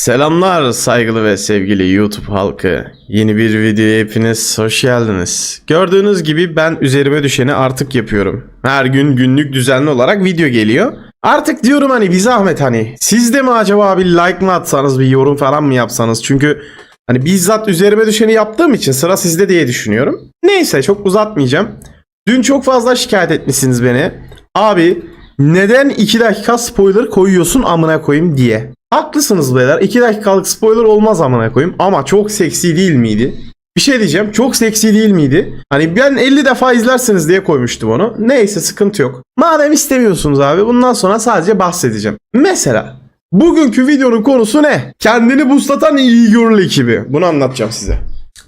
Selamlar saygılı ve sevgili YouTube halkı. Yeni bir videoya hepiniz hoş geldiniz. Gördüğünüz gibi ben üzerime düşeni artık yapıyorum. Her gün günlük düzenli olarak video geliyor. Artık diyorum hani bir zahmet hani siz de mi acaba bir like mı atsanız bir yorum falan mı yapsanız çünkü hani bizzat üzerime düşeni yaptığım için sıra sizde diye düşünüyorum. Neyse çok uzatmayacağım. Dün çok fazla şikayet etmişsiniz beni. Abi neden 2 dakika spoiler koyuyorsun amına koyayım diye. Haklısınız beyler 2 dakikalık spoiler olmaz amına koyayım ama çok seksi değil miydi? Bir şey diyeceğim çok seksi değil miydi? Hani ben 50 defa izlersiniz diye koymuştum onu. Neyse sıkıntı yok. Madem istemiyorsunuz abi bundan sonra sadece bahsedeceğim. Mesela bugünkü videonun konusu ne? Kendini buslatan iyi görül ekibi. Bunu anlatacağım size.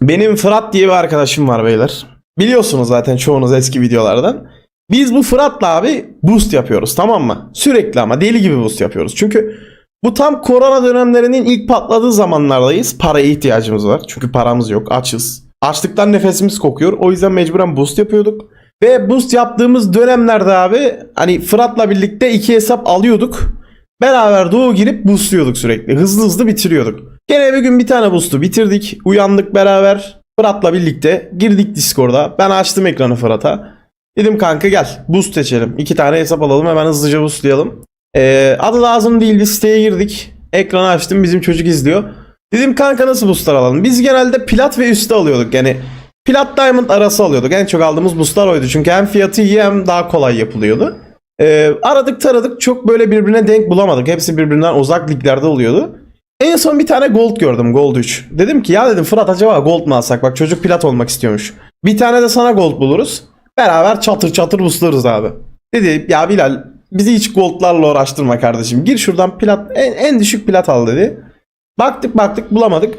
Benim Fırat diye bir arkadaşım var beyler. Biliyorsunuz zaten çoğunuz eski videolardan. Biz bu Fırat'la abi boost yapıyoruz tamam mı? Sürekli ama deli gibi boost yapıyoruz. Çünkü bu tam korona dönemlerinin ilk patladığı zamanlardayız. Paraya ihtiyacımız var. Çünkü paramız yok. Açız. Açlıktan nefesimiz kokuyor. O yüzden mecburen boost yapıyorduk. Ve boost yaptığımız dönemlerde abi hani Fırat'la birlikte iki hesap alıyorduk. Beraber doğu girip boostluyorduk sürekli. Hızlı hızlı bitiriyorduk. Gene bir gün bir tane boost'u bitirdik. Uyandık beraber. Fırat'la birlikte girdik Discord'a. Ben açtım ekranı Fırat'a. Dedim kanka gel boost seçelim. İki tane hesap alalım hemen hızlıca boostlayalım. Ee, adı lazım değildi siteye girdik. Ekranı açtım bizim çocuk izliyor. Dedim kanka nasıl boostlar alalım? Biz genelde plat ve üstü alıyorduk. Yani plat diamond arası alıyorduk. En çok aldığımız boostlar oydu. Çünkü hem fiyatı iyi hem daha kolay yapılıyordu. Ee, aradık taradık çok böyle birbirine denk bulamadık. Hepsi birbirinden uzak liglerde oluyordu. En son bir tane gold gördüm gold 3. Dedim ki ya dedim Fırat acaba gold mu alsak? Bak çocuk plat olmak istiyormuş. Bir tane de sana gold buluruz. Beraber çatır çatır buslarız abi. Dedi ya Bilal bizi hiç goldlarla uğraştırma kardeşim. Gir şuradan plat en, en düşük plat al dedi. Baktık baktık bulamadık.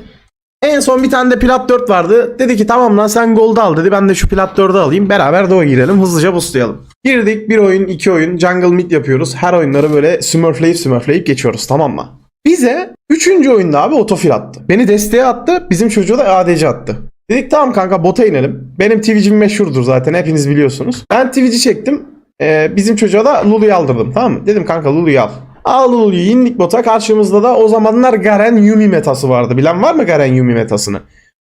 En son bir tane de plat 4 vardı. Dedi ki tamam lan sen gold al dedi. Ben de şu plat 4'ü alayım. Beraber de o girelim. Hızlıca buslayalım. Girdik bir oyun iki oyun jungle mid yapıyoruz. Her oyunları böyle smurflayıp smurflayıp geçiyoruz tamam mı? Bize 3. oyunda abi otofil attı. Beni desteğe attı. Bizim çocuğu da ADC attı. Dedik tamam kanka bota inelim. Benim Twitch'im meşhurdur zaten hepiniz biliyorsunuz. Ben Twitch'i çektim. Ee, bizim çocuğa da Lulu'yu aldırdım tamam mı? Dedim kanka Lulu'yu al. Al Lulu'yu indik bota karşımızda da o zamanlar Garen Yumi metası vardı. Bilen var mı Garen Yumi metasını?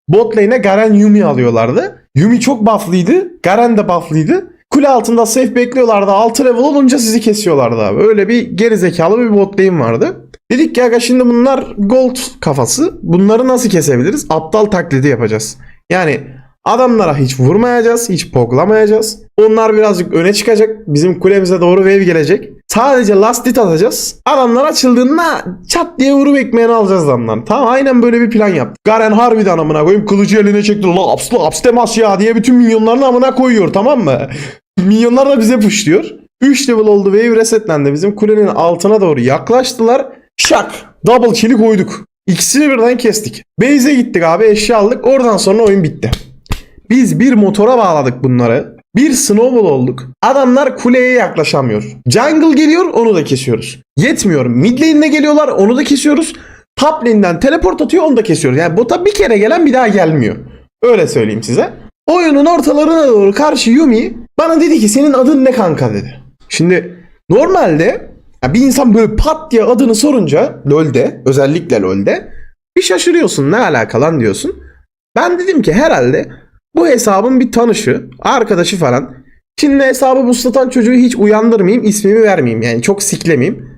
Bot lane'e Garen Yumi alıyorlardı. Yumi çok bufflıydı. Garen de bufflıydı. Kule altında safe bekliyorlardı. 6 level olunca sizi kesiyorlardı abi. Öyle bir geri zekalı bir bot lane vardı. Dedik aga şimdi bunlar gold kafası. Bunları nasıl kesebiliriz? Aptal taklidi yapacağız. Yani adamlara hiç vurmayacağız, hiç poglamayacağız. Onlar birazcık öne çıkacak. Bizim kulemize doğru wave gelecek. Sadece last hit atacağız. Adamlar açıldığında çat diye vurup ekmeğini alacağız adamlar. Tamam aynen böyle bir plan yaptık. Garen harbiden amına koyayım kılıcı eline çekti. La aps la aps ya diye bütün minyonlarını amına koyuyor tamam mı? Minyonlar da bize pushluyor. 3 level oldu wave resetlendi. Bizim kulenin altına doğru yaklaştılar. Şak. Double kill'i koyduk. İkisini birden kestik. Base'e gittik abi eşya aldık. Oradan sonra oyun bitti. Biz bir motora bağladık bunları. Bir snowball olduk. Adamlar kuleye yaklaşamıyor. Jungle geliyor onu da kesiyoruz. Yetmiyor. Mid lane'de geliyorlar onu da kesiyoruz. Top lane'den teleport atıyor onu da kesiyoruz. Yani bota bir kere gelen bir daha gelmiyor. Öyle söyleyeyim size. Oyunun ortalarına doğru karşı Yumi bana dedi ki senin adın ne kanka dedi. Şimdi normalde bir insan böyle pat diye adını sorunca LoL'de özellikle LoL'de bir şaşırıyorsun ne alaka lan diyorsun. Ben dedim ki herhalde bu hesabın bir tanışı, arkadaşı falan. Şimdi hesabı buslatan çocuğu hiç uyandırmayayım, ismimi vermeyeyim. Yani çok siklemeyeyim.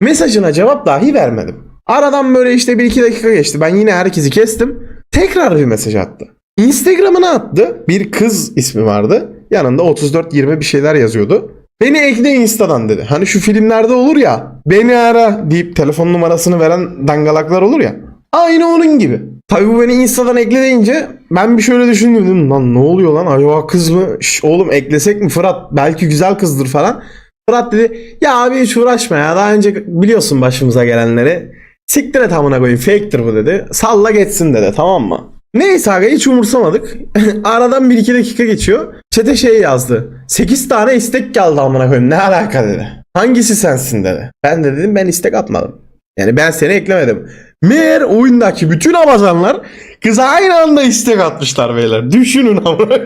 Mesajına cevap dahi vermedim. Aradan böyle işte 1-2 dakika geçti. Ben yine herkesi kestim. Tekrar bir mesaj attı. Instagram'ına attı. Bir kız ismi vardı. Yanında 34-20 bir şeyler yazıyordu. Beni ekle Insta'dan dedi. Hani şu filmlerde olur ya. Beni ara deyip telefon numarasını veren dangalaklar olur ya. Aynı onun gibi. Tabii bu beni Insta'dan ekle deyince ben bir şöyle düşündüm. Dedim, Lan ne oluyor lan? Acaba kız mı? Şş, oğlum eklesek mi Fırat? Belki güzel kızdır falan. Fırat dedi ya abi hiç uğraşma ya. Daha önce biliyorsun başımıza gelenleri. Siktir et amına koyayım. Fake'tir bu dedi. Salla geçsin dedi tamam mı? Neyse aga hiç umursamadık. Aradan 1-2 dakika geçiyor. Çete şey yazdı. 8 tane istek geldi amına koyayım. Ne alaka dedi. Hangisi sensin dedi. Ben de dedim ben istek atmadım. Yani ben seni eklemedim. Meğer oyundaki bütün abazanlar kıza aynı anda istek atmışlar beyler. Düşünün amına.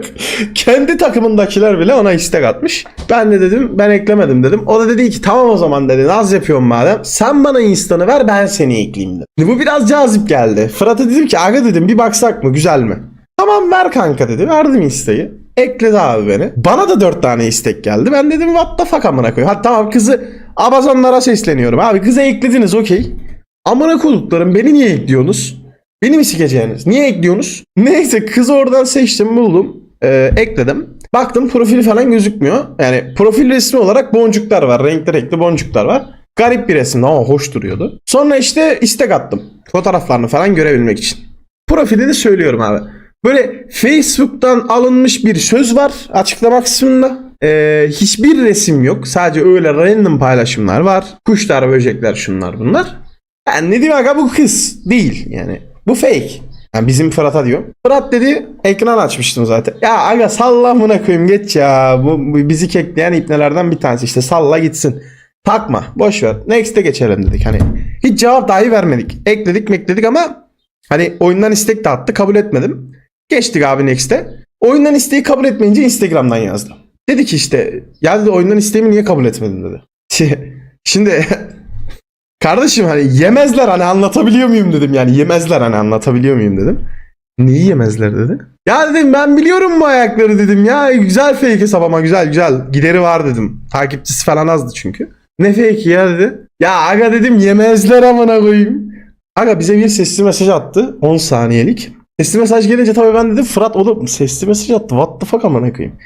Kendi takımındakiler bile ona istek atmış. Ben de dedim ben eklemedim dedim. O da dedi ki tamam o zaman dedi naz yapıyorum madem. Sen bana instanı ver ben seni ekleyeyim dedi. Bu biraz cazip geldi. Fırat'a dedim ki aga dedim bir baksak mı güzel mi? Tamam ver kanka dedi. Verdim isteği. Ekledi abi beni. Bana da dört tane istek geldi. Ben dedim what the fuck amına koyayım. Hatta tamam kızı abazanlara sesleniyorum. Abi kızı eklediniz okey. Amına koyduklarım beni niye ekliyorsunuz? Beni mi sikeceğiniz? Niye ekliyorsunuz? Neyse kızı oradan seçtim buldum. Ee, ekledim. Baktım profili falan gözükmüyor. Yani profil resmi olarak boncuklar var. Renkli renkli boncuklar var. Garip bir resimdi ama hoş duruyordu. Sonra işte istek attım. Fotoğraflarını falan görebilmek için. Profili de söylüyorum abi. Böyle Facebook'tan alınmış bir söz var açıklama kısmında. Ee, hiçbir resim yok. Sadece öyle random paylaşımlar var. Kuşlar, böcekler, şunlar bunlar. Ben dedim aga bu kız değil yani. Bu fake. Yani bizim Fırat'a diyor. Fırat dedi ekran açmıştım zaten. Ya aga salla amına koyayım geç ya. Bu, bu bizi kekleyen ipnelerden bir tanesi işte salla gitsin. Takma boş ver. Next'e geçelim dedik. Hani hiç cevap dahi vermedik. Ekledik mekledik ama hani oyundan istek de attı kabul etmedim. Geçtik abi Next'e. Oyundan isteği kabul etmeyince Instagram'dan yazdı. Dedi ki işte ya dedi oyundan isteğimi niye kabul etmedin dedi. Şimdi kardeşim hani yemezler hani anlatabiliyor muyum dedim yani yemezler hani anlatabiliyor muyum dedim. Neyi yemezler dedi. Ya dedim ben biliyorum bu ayakları dedim ya güzel fake hesap ama güzel güzel gideri var dedim. Takipçisi falan azdı çünkü. Ne fake ya dedi. Ya aga dedim yemezler amına koyayım. Aga bize bir sesli mesaj attı 10 saniyelik. Sesli mesaj gelince tabii ben dedim Fırat oğlum sesli mesaj attı what the fuck amına koyayım.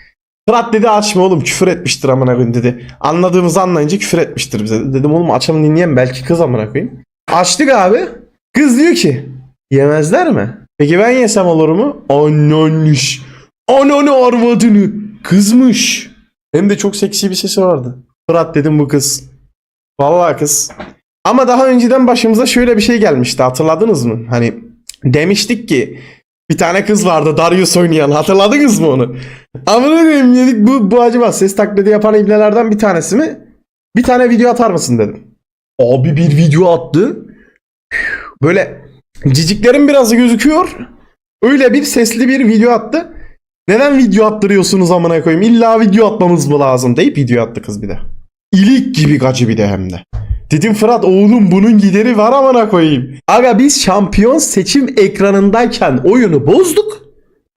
Fırat dedi açma oğlum küfür etmiştir amına koyayım dedi. Anladığımızı anlayınca küfür etmiştir bize. Dedim oğlum açalım dinleyen belki kız amına koyayım. Açtık abi. Kız diyor ki yemezler mi? Peki ben yesem olur mu? Ananış. Ananı arvadını. Kızmış. Hem de çok seksi bir sesi vardı. Fırat dedim bu kız. Vallahi kız. Ama daha önceden başımıza şöyle bir şey gelmişti hatırladınız mı? Hani demiştik ki bir tane kız vardı Darius oynayan hatırladınız mı onu? Amına koyayım dedik bu, bu acaba ses taklidi yapan ibnelerden bir tanesi mi? Bir tane video atar mısın dedim. Abi bir video attı. Böyle ciciklerin birazı gözüküyor. Öyle bir sesli bir video attı. Neden video attırıyorsunuz amına koyayım? İlla video atmamız mı lazım deyip video attı kız bir de. İlik gibi gacı bir de hem de. Dedim Fırat oğlum bunun gideri var amına koyayım. Aga biz şampiyon seçim ekranındayken oyunu bozduk.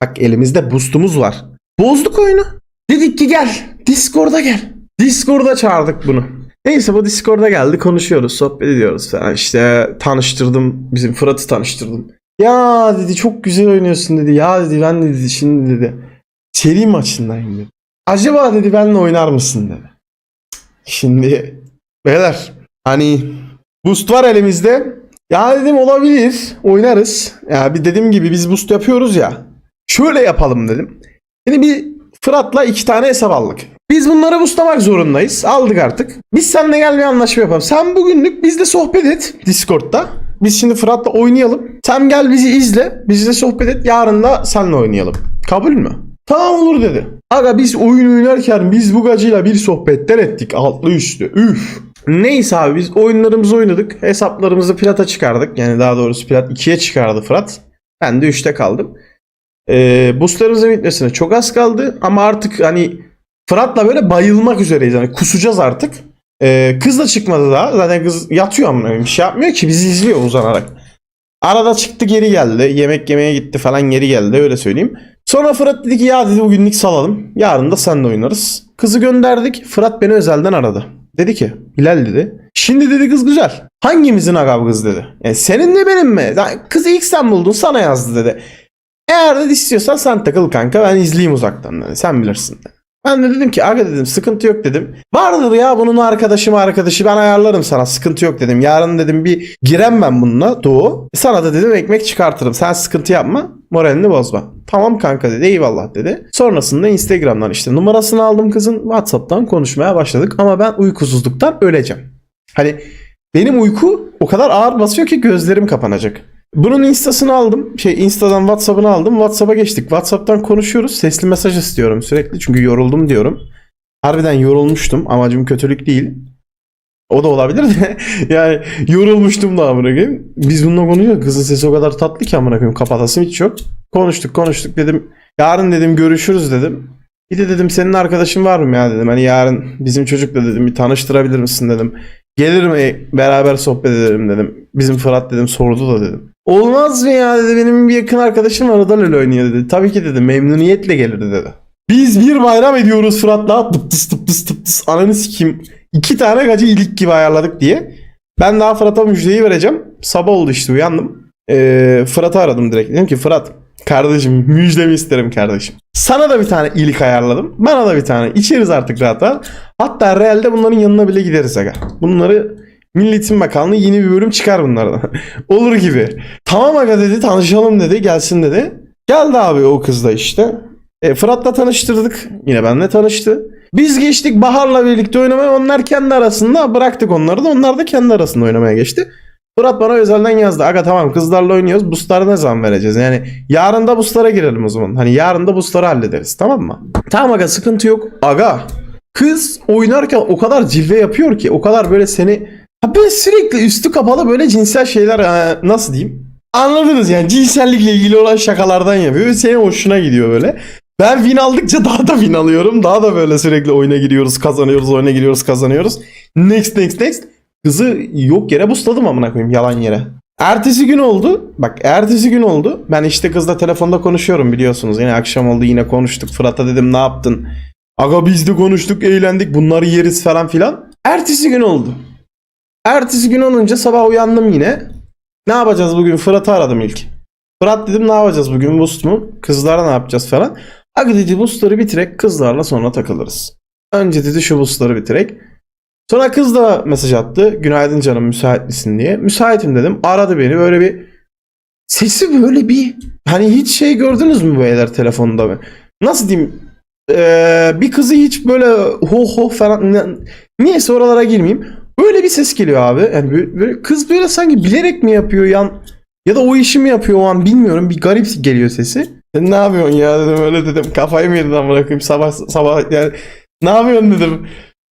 Bak elimizde boostumuz var. Bozduk oyunu. Dedik ki gel Discord'a gel. Discord'a çağırdık bunu. Neyse bu Discord'a geldi konuşuyoruz sohbet ediyoruz falan. İşte tanıştırdım bizim Fırat'ı tanıştırdım. Ya dedi çok güzel oynuyorsun dedi. Ya dedi ben dedi şimdi dedi seri maçındayım dedi. Acaba dedi benimle oynar mısın dedi. Şimdi beyler hani boost var elimizde. Ya dedim olabilir oynarız. Ya bir dediğim gibi biz boost yapıyoruz ya. Şöyle yapalım dedim. Yine bir Fırat'la iki tane hesap aldık. Biz bunları boostlamak zorundayız. Aldık artık. Biz seninle gel bir anlaşma yapalım. Sen bugünlük bizle sohbet et Discord'da. Biz şimdi Fırat'la oynayalım. Sen gel bizi izle. Bizle sohbet et. Yarın da seninle oynayalım. Kabul mü? Tamam olur dedi. Aga biz oyun oynarken biz bu gacıyla bir sohbetler ettik. Altlı üstü. Üf. Neyse abi biz oyunlarımızı oynadık. Hesaplarımızı Plat'a çıkardık. Yani daha doğrusu Plat 2'ye çıkardı Fırat. Ben de 3'te kaldım. Ee, boostlarımızın bitmesine çok az kaldı. Ama artık hani Fırat'la böyle bayılmak üzereyiz. Yani kusacağız artık. Ee, kız da çıkmadı daha. Zaten kız yatıyor amına. Bir şey yapmıyor ki bizi izliyor uzanarak. Arada çıktı geri geldi. Yemek yemeye gitti falan geri geldi öyle söyleyeyim. Sonra Fırat dedi ki ya dedi bugünlük salalım. Yarın da seninle oynarız. Kızı gönderdik. Fırat beni özelden aradı. Dedi ki Hilal dedi. Şimdi dedi kız güzel. Hangimizin aga bu kız dedi. Yani senin de benim mi? Kızı ilk sen buldun sana yazdı dedi. Eğer dedi istiyorsan sen takıl kanka ben izleyeyim uzaktan dedi. Sen bilirsin dedi. Ben de dedim ki aga dedim sıkıntı yok dedim. Vardır ya bunun arkadaşı arkadaşı ben ayarlarım sana sıkıntı yok dedim. Yarın dedim bir girem ben bununla Doğu. Sana da dedim ekmek çıkartırım. Sen sıkıntı yapma moralini bozma. Tamam kanka dedi eyvallah dedi. Sonrasında Instagram'dan işte numarasını aldım kızın Whatsapp'tan konuşmaya başladık. Ama ben uykusuzluktan öleceğim. Hani benim uyku o kadar ağır basıyor ki gözlerim kapanacak. Bunun instasını aldım. Şey instadan WhatsApp'ını aldım. WhatsApp'a geçtik. WhatsApp'tan konuşuyoruz. Sesli mesaj istiyorum sürekli çünkü yoruldum diyorum. Harbiden yorulmuştum. Amacım kötülük değil. O da olabilir de yani yorulmuştum da amına koyayım. Biz bununla konuşuyoruz. Kızın sesi o kadar tatlı ki amına koyayım. Kapatasım hiç yok. Konuştuk konuştuk dedim. Yarın dedim görüşürüz dedim. Bir de dedim senin arkadaşın var mı ya dedim. Hani yarın bizim çocukla dedim bir tanıştırabilir misin dedim. Gelir mi beraber sohbet edelim dedim. Bizim Fırat dedim sordu da dedim. Olmaz mı ya dedi benim bir yakın arkadaşım var o oynuyor dedi. Tabii ki dedi memnuniyetle gelirdi dedi. Biz bir bayram ediyoruz Fırat'la tıp tıs tıp tıs tıp tıs ananı sikeyim. İki tane gacı ilik gibi ayarladık diye. Ben daha Fırat'a müjdeyi vereceğim. Sabah oldu işte uyandım. Ee, Fırat'ı aradım direkt. Dedim ki Fırat kardeşim müjdemi isterim kardeşim. Sana da bir tane iyilik ayarladım. Bana da bir tane. İçeriz artık rahat rahat. Hatta realde bunların yanına bile gideriz aga. Bunları Milliyetin Bakanlığı yeni bir bölüm çıkar bunlardan. Olur gibi. Tamam aga dedi tanışalım dedi gelsin dedi. Geldi abi o kız da işte. E, Fırat'la tanıştırdık. Yine benimle tanıştı. Biz geçtik Bahar'la birlikte oynamaya. Onlar kendi arasında bıraktık onları da. Onlar da kendi arasında oynamaya geçti. Fırat bana özelden yazdı. Aga tamam kızlarla oynuyoruz. Boostları ne zaman vereceğiz? Yani yarın da boostlara girelim o zaman. Hani yarın da boostları hallederiz. Tamam mı? Tamam aga sıkıntı yok. Aga kız oynarken o kadar cilve yapıyor ki. O kadar böyle seni... Ha böyle sürekli üstü kapalı böyle cinsel şeyler nasıl diyeyim? Anladınız yani cinsellikle ilgili olan şakalardan yapıyor ve senin hoşuna gidiyor böyle. Ben win aldıkça daha da win alıyorum. Daha da böyle sürekli oyuna giriyoruz, kazanıyoruz, oyuna giriyoruz, kazanıyoruz. Next, next, next. Kızı yok yere busladım amına koyayım yalan yere. Ertesi gün oldu. Bak ertesi gün oldu. Ben işte kızla telefonda konuşuyorum biliyorsunuz. Yine akşam oldu yine konuştuk. Fırat'a dedim ne yaptın? Aga biz de konuştuk, eğlendik. Bunları yeriz falan filan. Ertesi gün oldu. Ertesi gün olunca sabah uyandım yine. Ne yapacağız bugün? Fırat'ı aradım ilk. Fırat dedim ne yapacağız bugün boost mu? Kızlara ne yapacağız falan. Aga dedi boostları bitirek kızlarla sonra takılırız. Önce dedi şu boostları bitirek. Sonra kız da mesaj attı. Günaydın canım müsait misin diye. Müsaitim dedim. Aradı beni böyle bir sesi böyle bir hani hiç şey gördünüz mü beyler telefonda mı? Nasıl diyeyim? Ee, bir kızı hiç böyle ho ho falan niyeyse oralara girmeyeyim. Böyle bir ses geliyor abi. Yani böyle, böyle- kız böyle sanki bilerek mi yapıyor yan ya da o işi mi yapıyor o an bilmiyorum. Bir garip geliyor sesi. Sen ne yapıyorsun ya dedim öyle dedim. Kafayı mı yedin amına koyayım sabah sabah yani ne yapıyorsun dedim.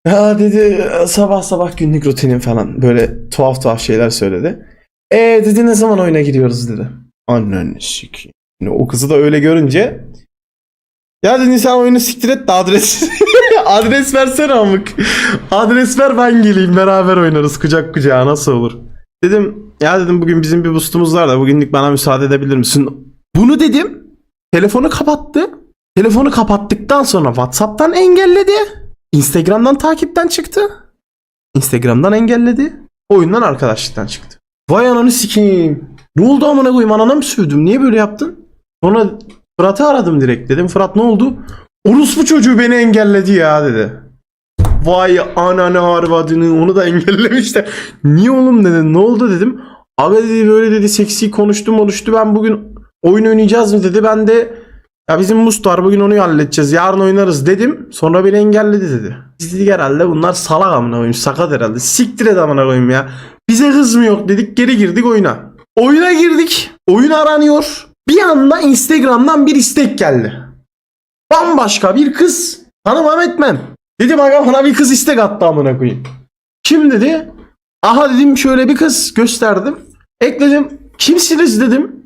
Ya dedi sabah sabah günlük rutinim falan böyle tuhaf tuhaf şeyler söyledi. E dedi ne zaman oyuna giriyoruz dedi. Annen sikeyim. Yani o kızı da öyle görünce ya dedi sen oyunu siktir et de adres adres versene amık. Adres ver ben geleyim beraber oynarız kucak kucağa nasıl olur. Dedim ya dedim bugün bizim bir boostumuz var da bugünlük bana müsaade edebilir misin? Bunu dedim. Telefonu kapattı. Telefonu kapattıktan sonra WhatsApp'tan engelledi. Instagram'dan takipten çıktı. Instagram'dan engelledi. Oyundan arkadaşlıktan çıktı. Vay ananı sikeyim. Ne oldu amına koyayım anana mı sövdüm? Niye böyle yaptın? Sonra Fırat'ı aradım direkt. Dedim Fırat ne oldu? Orospu çocuğu beni engelledi ya dedi. Vay ananı arvadını onu da engellemiş de. Niye oğlum dedi. Ne oldu dedim. Abi dedi böyle dedi seksi konuştu konuştu. Ben bugün oyun oynayacağız mı dedi. Ben de ya bizim Must var bugün onu halledeceğiz. Yarın oynarız dedim. Sonra beni engelledi dedi. Biz dedik herhalde bunlar salak amına koyayım. Sakat herhalde. Siktir et amına koyayım ya. Bize hız mı yok dedik. Geri girdik oyuna. Oyuna girdik. Oyun aranıyor. Bir anda Instagram'dan bir istek geldi. Bambaşka bir kız. Tanımam etmem. Dedim aga bana bir kız istek attı amına koyayım. Kim dedi? Aha dedim şöyle bir kız gösterdim. Ekledim. Kimsiniz dedim.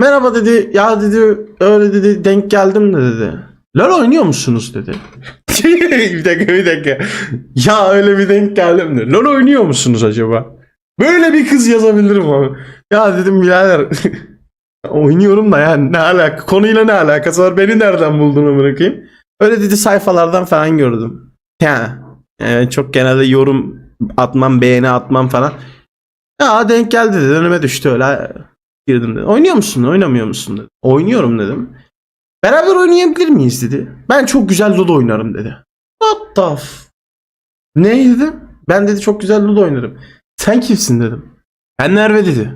Merhaba dedi. Ya dedi öyle dedi denk geldim de dedi. LoL oynuyor musunuz dedi. bir dakika bir dakika. Ya öyle bir denk geldim de. LoL oynuyor musunuz acaba? Böyle bir kız yazabilirim abi. Ya dedim birader. Oynuyorum da yani ne alaka konuyla ne alakası var beni nereden buldun bırakayım. Öyle dedi sayfalardan falan gördüm. Ya yani çok genelde yorum atmam beğeni atmam falan. Ya denk geldi dedi önüme düştü öyle girdim dedi. Oynuyor musun oynamıyor musun dedi. Oynuyorum dedim. Beraber oynayabilir miyiz dedi. Ben çok güzel Ludo oynarım dedi. What the f- Ne dedim? Ben dedi çok güzel Ludo oynarım. Sen kimsin dedim. Ben Merve dedi.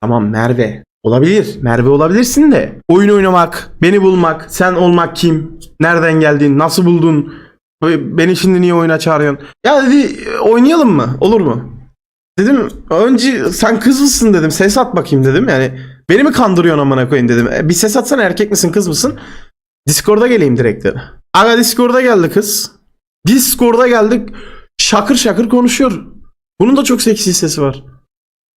Tamam Merve. Olabilir. Merve olabilirsin de. Oyun oynamak, beni bulmak, sen olmak kim? Nereden geldin? Nasıl buldun? Beni şimdi niye oyuna çağırıyorsun? Ya dedi oynayalım mı? Olur mu? Dedim önce sen kız mısın dedim. Ses at bakayım dedim. Yani beni mi kandırıyorsun amına koyayım dedim. E, bir ses atsana erkek misin kız mısın? Discord'a geleyim direkt dedi. Aga Discord'a geldi kız. Discord'a geldik. şakır şakır konuşuyor. Bunun da çok seksi sesi var.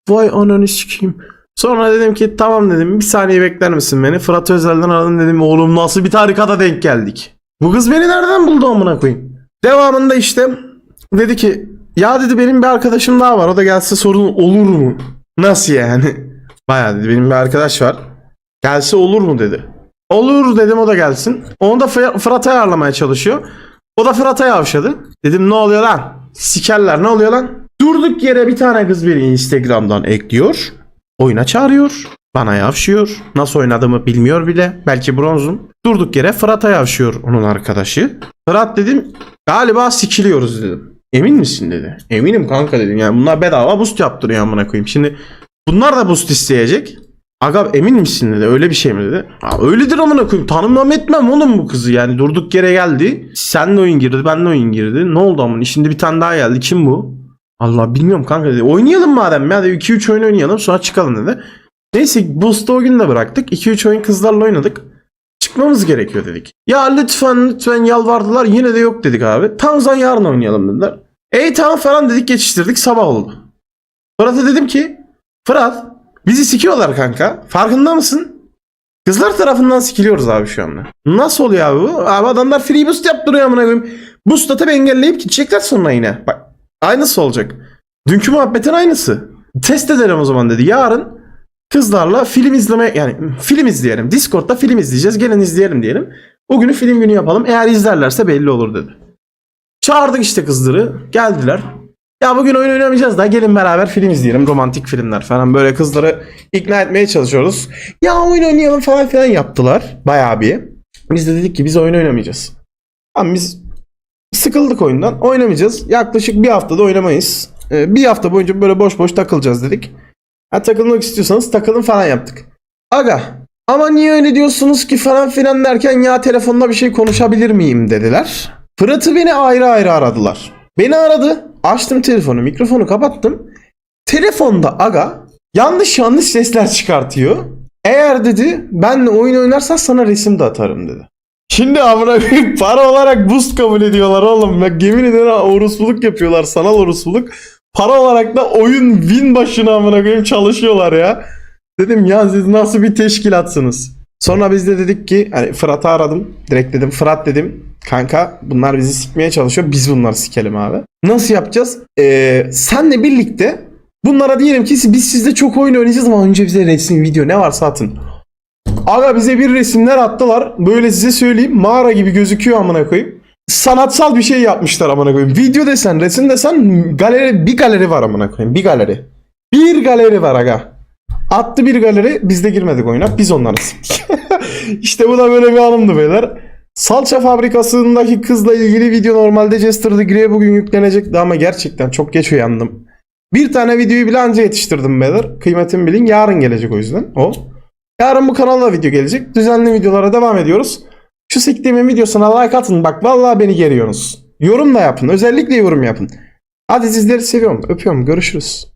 Vay ananı sikeyim. Sonra dedim ki tamam dedim bir saniye bekler misin beni? Fırat Özel'den aradım dedim oğlum nasıl bir tarikata denk geldik. Bu kız beni nereden buldu amına koyayım? Devamında işte dedi ki ya dedi benim bir arkadaşım daha var o da gelse sorun olur mu? Nasıl yani? Baya dedi benim bir arkadaş var. Gelse olur mu dedi. Olur dedim o da gelsin. Onu da Fı- Fırat'a ayarlamaya çalışıyor. O da Fırat'a yavşadı. Dedim ne oluyor lan? Sikerler ne oluyor lan? Durduk yere bir tane kız beni Instagram'dan ekliyor. Oyuna çağırıyor. Bana yavşıyor. Nasıl oynadığımı bilmiyor bile. Belki bronzum. Durduk yere Fırat'a yavşıyor onun arkadaşı. Fırat dedim galiba sikiliyoruz dedim. Emin misin dedi. Eminim kanka dedim. Yani bunlar bedava boost yaptırıyor amına koyayım. Şimdi bunlar da boost isteyecek. Aga emin misin dedi. Öyle bir şey mi dedi. Öyledir amına koyayım. Tanımam etmem oğlum bu kızı yani. Durduk yere geldi. Sen de oyun girdi. Ben de oyun girdi. Ne oldu amına? Şimdi bir tane daha geldi. Kim bu? Allah bilmiyorum kanka dedi. Oynayalım madem ya. 2-3 oyun oynayalım sonra çıkalım dedi. Neyse Boost'u o gün de bıraktık. 2-3 oyun kızlarla oynadık. Çıkmamız gerekiyor dedik. Ya lütfen lütfen yalvardılar. Yine de yok dedik abi. Tamam zaman yarın oynayalım dediler. E tamam falan dedik geçiştirdik. Sabah oldu. Fırat'a dedim ki Fırat bizi sikiyorlar kanka. Farkında mısın? Kızlar tarafından sikiliyoruz abi şu anda. Nasıl oluyor abi bu? Abi adamlar free boost yaptırıyor amına koyayım. Boost'ta tabi engelleyip gidecekler sonra yine. Bak aynısı olacak. Dünkü muhabbetin aynısı. Test edelim o zaman dedi. Yarın kızlarla film izleme yani film izleyelim. Discord'da film izleyeceğiz. Gelin izleyelim diyelim. O günü film günü yapalım. Eğer izlerlerse belli olur dedi. Çağırdık işte kızları. Geldiler. Ya bugün oyun oynamayacağız da gelin beraber film izleyelim. Romantik filmler falan böyle kızları ikna etmeye çalışıyoruz. Ya oyun oynayalım falan filan yaptılar. Bayağı bir. Biz de dedik ki biz oyun oynamayacağız. Ama biz sıkıldık oyundan. Oynamayacağız. Yaklaşık bir haftada oynamayız. Ee, bir hafta boyunca böyle boş boş takılacağız dedik. Ha, takılmak istiyorsanız takılın falan yaptık. Aga ama niye öyle diyorsunuz ki falan filan derken ya telefonda bir şey konuşabilir miyim dediler. Fırat'ı beni ayrı ayrı aradılar. Beni aradı. Açtım telefonu, mikrofonu kapattım. Telefonda aga yanlış yanlış sesler çıkartıyor. Eğer dedi benle oyun oynarsan sana resim de atarım dedi. Şimdi amına para olarak boost kabul ediyorlar oğlum. Bak yemin ederim orospuluk yapıyorlar sanal orospuluk. Para olarak da oyun win başına amına koyayım çalışıyorlar ya. Dedim ya siz nasıl bir teşkilatsınız? Sonra biz de dedik ki hani Fırat'ı aradım. Direkt dedim Fırat dedim. Kanka bunlar bizi sikmeye çalışıyor. Biz bunları sikelim abi. Nasıl yapacağız? Ee, senle birlikte bunlara diyelim ki biz sizde çok oyun oynayacağız ama önce bize resim, video ne varsa atın. Aga bize bir resimler attılar. Böyle size söyleyeyim mağara gibi gözüküyor amına koyayım. Sanatsal bir şey yapmışlar amına koyayım. Video desen, resim desen galeri bir galeri var amına koyayım. Bir galeri. Bir galeri var aga. Attı bir galeri biz de girmedik oyuna. Biz onları siktik. işte bu da böyle bir anımdı beyler. Salça fabrikasındaki kızla ilgili video normalde Jester Degree'ye bugün yüklenecekti ama gerçekten çok geç uyandım. Bir tane videoyu bile anca yetiştirdim beyler. Kıymetimi bilin. Yarın gelecek o yüzden. O. Yarın bu kanalda video gelecek. Düzenli videolara devam ediyoruz. Şu siktiğimin videosuna like atın. Bak vallahi beni geriyorsunuz. Yorum da yapın. Özellikle yorum yapın. Hadi sizleri seviyorum. Öpüyorum. Görüşürüz.